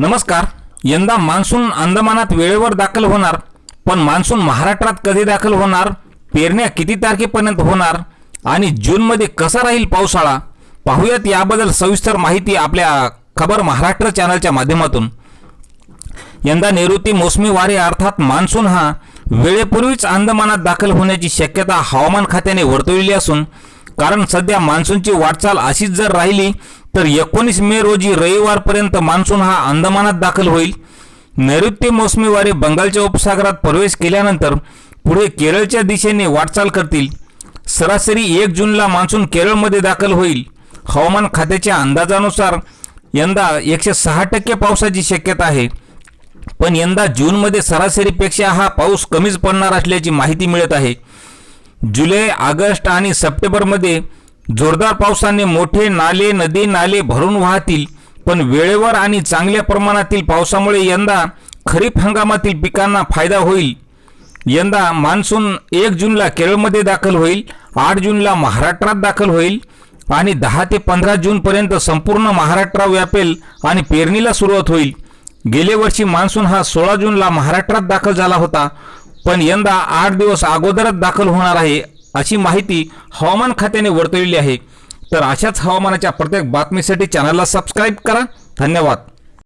नमस्कार. यंदा मान्सून अंदमानात वेळेवर दाखल होणार पण मान्सून महाराष्ट्रात कधी दाखल होणार पेरण्या किती तारखेपर्यंत होणार आणि जूनमध्ये कसा राहील पावसाळा पाहूयात याबद्दल सविस्तर माहिती आपल्या खबर महाराष्ट्र चॅनलच्या माध्यमातून. यंदा नैऋती मोसमी वारे अर्थात मान्सून हा वेळेपूर्वीच अंदमानात दाखल होण्याची शक्यता हवामान खात्याने वर्तवलेली असून कारण सध्या मान्सूनची वाटचाल अशीच जर राहिली तर एकोणीस मे रोजी रविवारपर्यंत मान्सून हा अंदमानात दाखल होईल. नैऋत्य मोसमी वारे बंगालच्या उपसागरात प्रवेश केल्यानंतर पुढे केरळच्या दिशेने वाटचाल करतील. सरासरी एक जूनला मान्सून केरळमध्ये दाखल होईल. हवामान खात्याच्या अंदाजानुसार यंदा एकशे सहा टक्के पावसाची शक्यता आहे. पण यंदा जूनमध्ये सरासरीपेक्षा हा पाऊस कमीच पडणार असल्याची माहिती मिळत आहे. जुलै ऑगस्ट आणि सप्टेंबरमध्ये जोरदार पावसाने मोठे नाले नदी नाले भरून वाहतील. पण वेळेवर आणि चांगल्या प्रमाणातील पावसामुळे यंदा खरीप हंगामातील पिकांना फायदा होईल. यंदा मान्सून एक जूनला केरळमध्ये दाखल होईल आठ जूनला महाराष्ट्रात दाखल होईल आणि दहा ते पंधरा जूनपर्यंत संपूर्ण महाराष्ट्र व्यापेल आणि पेरणीला सुरुवात होईल. गेल्या वर्षी मान्सून हा सोळा जूनला महाराष्ट्रात दाखल झाला होता. पण यंदा आठ दिवस अगोदरच दाखल होणार आहे अशी माहिती हवामान खात्याने वर्तवलेली आहे. तर अशाच हवामानाच्या प्रत्येक बातमीसाठी चॅनलला सबस्क्राईब करा. धन्यवाद.